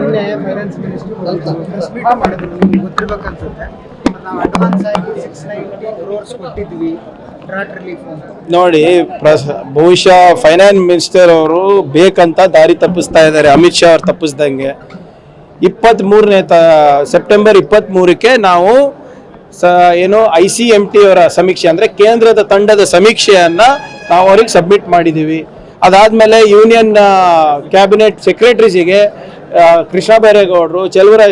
ನಿನ್ನೆ finance minister ಮಾಡಿದ್ರು. ಗೊತ್ತಿರ್ಬೇಕನ್ಸುತ್ತೆ. ನಾವು ಅಡ್ವಾನ್ಸ್ ಆಗಿ ಸಿಕ್ಸ್ ನೈಂಟಿ ಕ್ರೋರ್ಸ್ ಕೊಟ್ಟಿದ್ವಿ. ನೋಡಿ ಬಹುಶಃ ಫೈನಾನ್ಸ್ ಮಿನಿಸ್ಟರ್ ಅವರು ಬೇಕಂತ ದಾರಿ ತಪ್ಪಿಸ್ತಾ ಇದ್ದಾರೆ. ಅಮಿತ್ ಶಾ ಅವ್ರು ತಪ್ಪಿಸ್ದಂಗೆ. ಇಪ್ಪತ್ತ್ ಮೂರನೇ ತ ಸೆಪ್ಟೆಂಬರ್ ಇಪ್ಪತ್ತ್ ಮೂರಕ್ಕೆ ನಾವು ಸ, ಏನು ಐ ಸಿ ಎಂ ಟಿ ಅವರ ಸಮೀಕ್ಷೆ, ಅಂದರೆ ಕೇಂದ್ರದ ತಂಡದ ಸಮೀಕ್ಷೆಯನ್ನು ನಾವು ಅವ್ರಿಗೆ ಸಬ್ಮಿಟ್ ಮಾಡಿದ್ದೀವಿ ಅದಾದಮೇಲೆ ಯೂನಿಯನ್ ಕ್ಯಾಬಿನೆಟ್ ಸೆಕ್ರೆಟರೀಸಿಗೆ ಕೃಷ್ಣ ಬೈರೇಗೌಡರು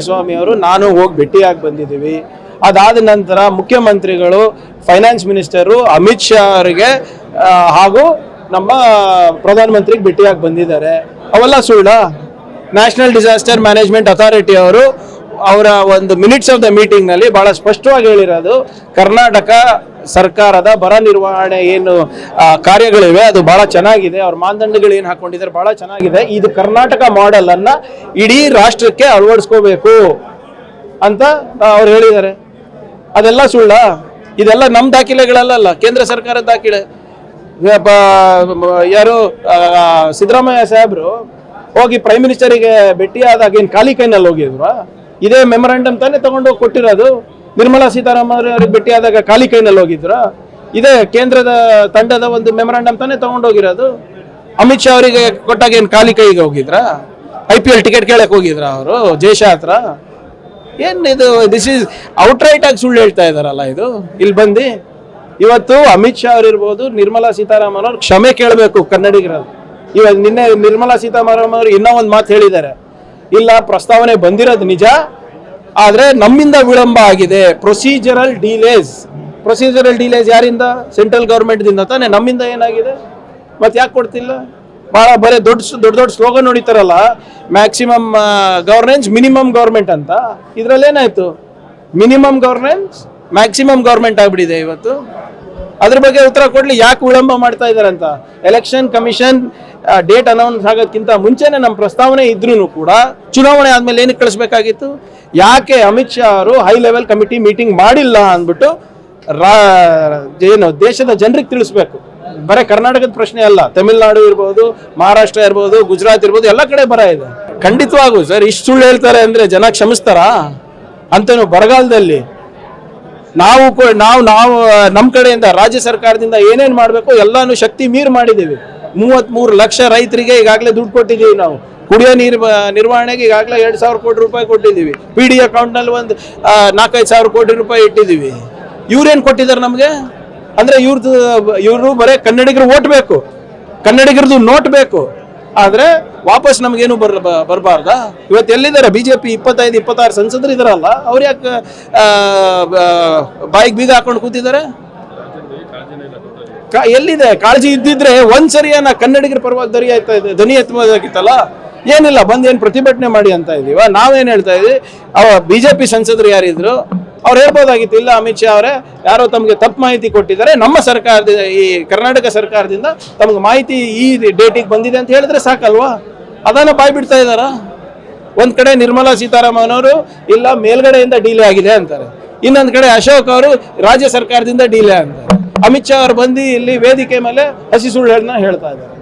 ಸ್ವಾಮಿ ಅವರು ನಾನು ಹೋಗಿ ಭೇಟಿಯಾಗಿ ಬಂದಿದ್ದೀವಿ. ಅದಾದ ನಂತರ ಮುಖ್ಯಮಂತ್ರಿಗಳು ಫೈನಾನ್ಸ್ ಮಿನಿಸ್ಟರು ಅಮಿತ್ ಶಾ ಅವರಿಗೆ ಹಾಗೂ ನಮ್ಮ ಪ್ರಧಾನಮಂತ್ರಿಗೆ ಭೇಟಿಯಾಗಿ ಬಂದಿದ್ದಾರೆ. ಅವೆಲ್ಲ ಸುಳ್ಳ? ನ್ಯಾಷನಲ್ ಡಿಸಾಸ್ಟರ್ ಮ್ಯಾನೇಜ್ಮೆಂಟ್ ಅಥಾರಿಟಿ ಅವರು ಅವರ ಒಂದು ಮಿನಿಟ್ಸ್ ಆಫ್ ದ ಮೀಟಿಂಗ್ನಲ್ಲಿ ಬಹಳ ಸ್ಪಷ್ಟವಾಗಿ ಹೇಳಿರೋದು, ಕರ್ನಾಟಕ ಸರ್ಕಾರದ ಬರ ನಿರ್ವಹಣೆ ಏನು ಕಾರ್ಯಗಳಿವೆ, ಅದು ಬಹಳ ಚೆನ್ನಾಗಿದೆ, ಅವ್ರ ಮಾನದಂಡಗಳು ಏನು ಹಾಕೊಂಡಿದ್ದಾರೆ ಬಹಳ ಚೆನ್ನಾಗಿದೆ, ಇದು ಕರ್ನಾಟಕ ಮಾಡೆಲ್ ಅನ್ನ ಇಡೀ ರಾಷ್ಟ್ರಕ್ಕೆ ಅಳವಡಿಸ್ಕೋಬೇಕು ಅಂತ ಅವ್ರು ಹೇಳಿದ್ದಾರೆ. ಅದೆಲ್ಲ ಸುಳ್ಳ? ಇದೆಲ್ಲ ನಮ್ಮ ದಾಖಲೆಗಳಲ್ಲ ಕೇಂದ್ರ ಸರ್ಕಾರದ ದಾಖಲೆ. ಯಾರು ಸಿದ್ದರಾಮಯ್ಯ ಸಾಹೇಬ್ರು ಹೋಗಿ ಪ್ರೈಮ್ ಮಿನಿಸ್ಟರಿಗೆ ಭೇಟಿಯಾದಾಗ ಏನು ಖಾಲಿ ಕೈನಲ್ಲಿ ಹೋಗಿದ್ರು? ಇದೇ ಮೆಮೊರಾಂಡಮ್ ತಾನೇ ತಗೊಂಡು ಕೊಟ್ಟಿರೋದು. ನಿರ್ಮಲಾ ಸೀತಾರಾಮನ್ ಅವ್ರಿಗೆ ಭೇಟಿಯಾದಾಗ ಖಾಲಿ ಕೈನಲ್ಲಿ ಹೋಗಿದ್ರ? ಇದೇ ಕೇಂದ್ರದ ತಂಡದ ಒಂದು ಮೆಮೊರಾಂಡಮ್ ತಾನೇ ತಗೊಂಡೋಗಿರೋದು ಅಮಿತ್ ಶಾ ಅವರಿಗೆ ಕೊಟ್ಟಾಗ ಏನು ಖಾಲಿ ಕೈಗೆ ಹೋಗಿದ್ರ? ಐ ಪಿ ಎಲ್ ಟಿಕೆಟ್ ಕೇಳಕ್ ಹೋಗಿದ್ರ ಅವರು? ಜಯಶಾ ಹತ್ರ? ಏನು ಇದು ದಿಸ್ ಇಸ್ ಔಟ್ರೈಟ್ ಆಗಿ ಸುಳ್ಳು ಹೇಳ್ತಾ ಇದಾರಲ್ಲ ಇದು? ಇಲ್ಲಿ ಬಂದು. ಇವತ್ತು ಅಮಿತ್ ಶಾ ಅವ್ರು ಇರ್ಬೋದು, ನಿರ್ಮಲಾ ಸೀತಾರಾಮನ್ ಅವ್ರು ಕ್ಷಮೆ ಕೇಳಬೇಕು ಕನ್ನಡಿಗರ ಇವತ್ತು ನಿನ್ನೆ ನಿರ್ಮಲಾ ಸೀತಾರಾಮನ್ ಅವರು ಇನ್ನೂ ಒಂದು ಮಾತು ಹೇಳಿದ್ದಾರೆ. ಇಲ್ಲ, ಪ್ರಸ್ತಾವನೆ ಬಂದಿರೋದು ನಿಜ? ಆದರೆ ನಮ್ಮಿಂದ ವಿಳಂಬ ಆಗಿದೆ. ಪ್ರೊಸೀಜರಲ್ ಡಿಲೇಸ್ ಪ್ರೊಸೀಜರಲ್ ಡಿಲೇಸ್ ಯಾರಿಂದ? ಸೆಂಟ್ರಲ್ ಗೌರ್ಮೆಂಟ್ದಿಂದ ತಾನೇ. ನಮ್ಮಿಂದ ಏನಾಗಿದೆ? ಮತ್ತೆ ಯಾಕೆ ಕೊಡ್ತಿಲ್ಲ? ಭಾಳ ಬರೀ ದೊಡ್ಡ ದೊಡ್ಡ ದೊಡ್ಡ ಸ್ಲೋಗನ್ ಹೊಡಿತಾರಲ್ಲ. ಮ್ಯಾಕ್ಸಿಮಮ್ ಗವರ್ನೆನ್ಸ್ ಮಿನಿಮಮ್ ಗೌರ್ಮೆಂಟ್ ಅಂತ. ಇದರಲ್ಲಿ ಏನಾಯ್ತು ಮಿನಿಮಮ್ ಗೌರ್ನೆನ್ಸ್ ಮ್ಯಾಕ್ಸಿಮಮ್ ಗೌರ್ಮೆಂಟ್ ಆಗ್ಬಿಟ್ಟಿದೆ ಇವತ್ತು. ಅದ್ರ ಬಗ್ಗೆ ಉತ್ತರ ಕೊಡ್ಲಿ. ಯಾಕೆ ವಿಳಂಬ ಮಾಡ್ತಾ ಇದ್ದಾರೆ ಅಂತ ಎಲೆಕ್ಷನ್ ಕಮಿಷನ್ ಡೇಟ್ ಅನೌನ್ಸ್ ಆಗೋದಕ್ಕಿಂತ ಮುಂಚೆನೆ ನಮ್ಮ ಪ್ರಸ್ತಾವನೆ ಇದ್ರೂ ಕೂಡ ಚುನಾವಣೆ ಆದ್ಮೇಲೆ ಏನಕ್ಕೆ ಕಳಿಸ್ಬೇಕಾಗಿತ್ತು? ಯಾಕೆ ಅಮಿತ್ ಶಾ ಅವರು ಹೈ ಲೆವೆಲ್ ಕಮಿಟಿ ಮೀಟಿಂಗ್ ಮಾಡಿಲ್ಲ ಅಂದ್ಬಿಟ್ಟು ರಾ, ಏನು ದೇಶದ ಜನರಿಗೆ ತಿಳಿಸ್ಬೇಕು. ಬರೀ ಕರ್ನಾಟಕದ ಪ್ರಶ್ನೆ ಅಲ್ಲ. ತಮಿಳ್ನಾಡು ಇರ್ಬೋದು, ಮಹಾರಾಷ್ಟ್ರ ಇರ್ಬೋದು, ಗುಜರಾತ್ ಇರ್ಬೋದು, ಎಲ್ಲ ಕಡೆ ಬರ ಇದೆ. ಖಂಡಿತವಾಗೂ ಸರ್, ಇಷ್ಟು ಸುಳ್ಳು ಹೇಳ್ತಾರೆ ಅಂದ್ರೆ ಜನ ಕ್ಷಮಿಸ್ತಾರಾ? ಅಂತೇನು ಬರಗಾಲದಲ್ಲಿ. ನಾವು ನಾವು ನಾವು ನಮ್ಮ ಕಡೆಯಿಂದ, ರಾಜ್ಯ ಸರ್ಕಾರದಿಂದ ಏನೇನು ಮಾಡಬೇಕು ಎಲ್ಲಾನು ಶಕ್ತಿ ಮೀರಿ ಮಾಡಿದ್ದೀವಿ. ಮೂವತ್ತ್ಮೂರು ಲಕ್ಷ ರೈತರಿಗೆ ಈಗಾಗಲೇ ದುಡ್ಡು ಕೊಟ್ಟಿದ್ದೀವಿ ನಾವು. ಕುಡಿಯೋ ನೀರು ನಿರ್ವಹಣೆಗೆ ಈಗಾಗಲೇ ಎರಡು ಸಾವಿರ ಕೋಟಿ ರೂಪಾಯಿ ಕೊಟ್ಟಿದ್ದೀವಿ. ಪಿ ಡಿ ಅಕೌಂಟ್ನಲ್ಲಿ ಒಂದು ನಾಲ್ಕೈದು ಸಾವಿರ ಕೋಟಿ ರೂಪಾಯಿ ಇಟ್ಟಿದ್ದೀವಿ. ಇವ್ರೇನು ಕೊಟ್ಟಿದ್ದಾರೆ ನಮಗೆ? ಅಂದರೆ ಇವ್ರದ್ದು ಇವರು ಬರೀ ಕನ್ನಡಿಗರು ಓಟ್ ಬೇಕು ಕನ್ನಡಿಗರದ್ದು ನೋಟ್ ಬೇಕು. ಆದರೆ ವಾಪಸ್ ನಮಗೇನು ಬರ್ ಬರಬಾರ್ದಾ? ಇವತ್ತು ಎಲ್ಲಿದ್ದಾರೆ? ಬಿ ಜೆ ಪಿ ಇಪ್ಪತ್ತೈದು, ಇಪ್ಪತ್ತಾರು ಸಂಸದರು ಇದಾರಲ್ಲ, ಅವ್ರು ಯಾಕೆ ಬಾಯಿಗೆ ಬೀಗ ಹಾಕೊಂಡು ಕೂತಿದ್ದಾರೆ? ಎಲ್ಲಿದೆ? ಕಾಳಜಿ ಇದ್ದಿದ್ರೆ ಒಂದ್ಸರಿ ಏನ ಕನ್ನಡಿಗರ ಪರವಾಗಿ ದರಿ ಆಯ್ತಾ ಇದೆ, ಧ್ವನಿ ಎತ್ತಬಹುದಾಗಿತ್ತಲ್ಲ ಏನಿಲ್ಲ ಬಂದು ಏನು ಪ್ರತಿಭಟನೆ ಮಾಡಿ ಅಂತ ಇದೀವ. ನಾವೇನು ಹೇಳ್ತಾ ಇದೀವಿ? ಅವ ಬಿ ಜೆ ಪಿ ಸಂಸದರು ಯಾರಿದ್ರು? ಅವ್ರು ಹೇಳ್ಬೋದಾಗಿತ್ತು, ಇಲ್ಲ ಅಮಿತ್ ಶಾ ಅವರೇ, ಯಾರೋ ತಮಗೆ ತಪ್ಪು ಮಾಹಿತಿ ಕೊಟ್ಟಿದ್ದಾರೆ, ನಮ್ಮ ಸರ್ಕಾರದಿಂದ ಈ ಕರ್ನಾಟಕ ಸರ್ಕಾರದಿಂದ ತಮಗೆ ಮಾಹಿತಿ ಈ ಡೇಟಿಗೆ ಬಂದಿದೆ ಅಂತ ಹೇಳಿದ್ರೆ ಸಾಕಲ್ವಾ? ಅದನ್ನು ಬಾಯ್ ಬಿಡ್ತಾ ಇದ್ದಾರ? ಒಂದ್ ಕಡೆ ನಿರ್ಮಲಾ ಸೀತಾರಾಮನ್ ಅವರು, ಇಲ್ಲ ಮೇಲ್ಗಡೆಯಿಂದ ಡೀಲೆ ಆಗಿದೆ ಅಂತಾರೆ. ಇನ್ನೊಂದ್ ಕಡೆ ಅಶೋಕ್ ಅವರು, ರಾಜ್ಯ ಸರ್ಕಾರದಿಂದ ಡೀಲೆ ಅಂತಾರೆ. ಅಮಿತ್ ಶಾ ಅವರು ಬಂದು ಇಲ್ಲಿ ವೇದಿಕೆ ಮೇಲೆ ಹಸಿ ಸುಳ್ಳು ಹೇಳ್ತಾ ಇದ್ದಾರೆ.